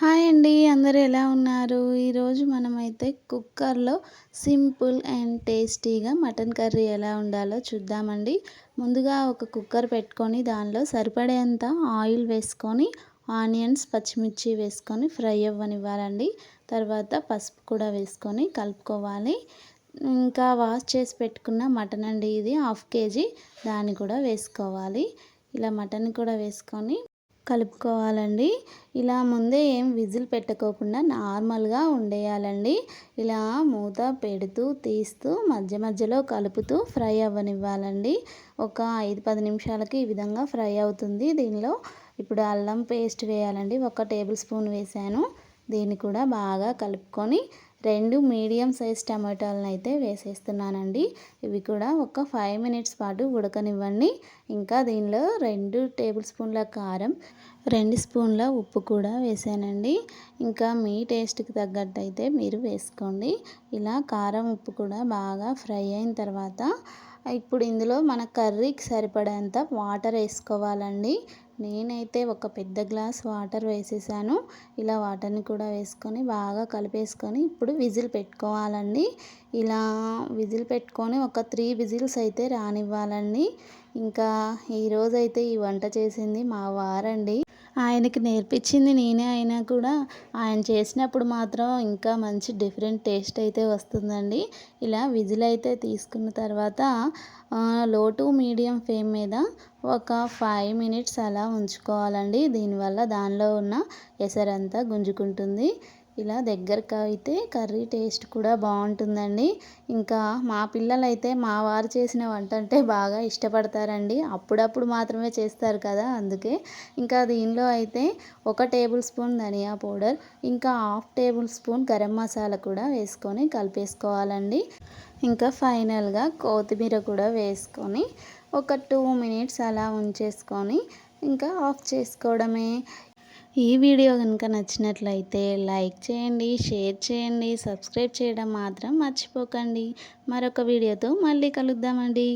Hi అండి అందరూ ఎలా ఉన్నారు? ఈరోజు మనమైతే కుక్కర్లో సింపుల్ అండ్ టేస్టీగా మటన్ కర్రీ ఎలా ఉండాలో చూద్దామండి. ముందుగా ఒక కుక్కర్ పెట్టుకొని దానిలో సరిపడేంత ఆయిల్ వేసుకొని ఆనియన్స్ పచ్చిమిర్చి వేసుకొని ఫ్రై అవ్వనివ్వాలండి. తర్వాత పసుపు కూడా వేసుకొని కలుపుకోవాలి. ఇంకా వాష్ చేసి పెట్టుకున్న మటన్ అండి ఇది హాఫ్ కేజీ. దాన్ని కూడా వేసుకోవాలి. ఇలా మటన్ కూడా వేసుకొని కలుపుకోవాలండి. ఇలా ముందే ఏం విజిల్ పెట్టుకోకుండా నార్మల్గా ఉండేయాలండి. ఇలా మూత పెడుతూ తీస్తూ మధ్య మధ్యలో కలుపుతూ ఫ్రై అవ్వనివ్వాలండి. ఒక ఐదు పది నిమిషాలకి ఈ విధంగా ఫ్రై అవుతుంది. దీనిలో ఇప్పుడు అల్లం పేస్ట్ వేయాలండి. ఒక టేబుల్ స్పూన్ వేసాను దీన్ని కూడా బాగా కలుపుకొని రెండు మీడియం సైజ్ టమాటాలను అయితే వేసేస్తున్నానండి. ఇవి కూడా ఒక ఫైవ్ మినిట్స్ పాటు ఉడకనివ్వండి. ఇంకా దీనిలో రెండు టేబుల్ స్పూన్ల కారం రెండు స్పూన్ల ఉప్పు కూడా వేసానండి. ఇంకా మీ టేస్ట్కి తగ్గట్టు అయితే మీరు వేసుకోండి. ఇలా కారం ఉప్పు కూడా బాగా ఫ్రై అయిన తర్వాత ఇప్పుడు ఇందులో మన కర్రీకి సరిపడేంత వాటర్ వేసుకోవాలండి. నేనైతే ఒక పెద్ద గ్లాస్ వాటర్ వేసేసాను. ఇలా వాటర్ని కూడా వేసుకొని బాగా కలిపేసుకొని ఇప్పుడు విజిల్ పెట్టుకోవాలండి. ఇలా విజిల్ పెట్టుకొని ఒక త్రీ విజిల్స్ అయితే రానివ్వాలండి. ఇంకా ఈరోజైతే ఈ వంట చేసింది మా వారండి. ఆయనకి నేర్పించింది నేనే అయినా కూడా ఆయన చేసినప్పుడు మాత్రం ఇంకా మంచి డిఫరెంట్ టేస్ట్ అయితే వస్తుందండి. ఇలా విజిల్ అయితే తీసుకున్న తర్వాత లో టు మీడియం ఫ్లేమ్ మీద ఒక ఫైవ్ మినిట్స్ అలా ఉంచుకోవాలండి. దీనివల్ల దానిలో ఉన్న ఎసరంతా గుంజుకుంటుంది. ఇలా దగ్గరకు అయితే కర్రీ టేస్ట్ కూడా బాగుంటుందండి. ఇంకా మా పిల్లలైతే మా వారు చేసిన వంట అంటే బాగా ఇష్టపడతారండి. అప్పుడప్పుడు మాత్రమే చేస్తారు కదా అందుకే. ఇంకా దీనిలో అయితే ఒక టేబుల్ స్పూన్ ధనియా పౌడర్ ఇంకా half tablespoon garam masala కూడా వేసుకొని కలిపేసుకోవాలండి. ఇంకా ఫైనల్గా కొత్తిమీర కూడా వేసుకొని ఒక టూ మినిట్స్ అలా ఉంచేసుకొని ఇంకా ఆఫ్ చేసుకోవడమే. ఈ వీడియో కనుక నచ్చినట్లయితే లైక్ చేయండి షేర్ చేయండి సబ్స్క్రైబ్ చేయడం మాత్రం మర్చిపోకండి. మరొక వీడియోతో మళ్ళీ కలుద్దామండి.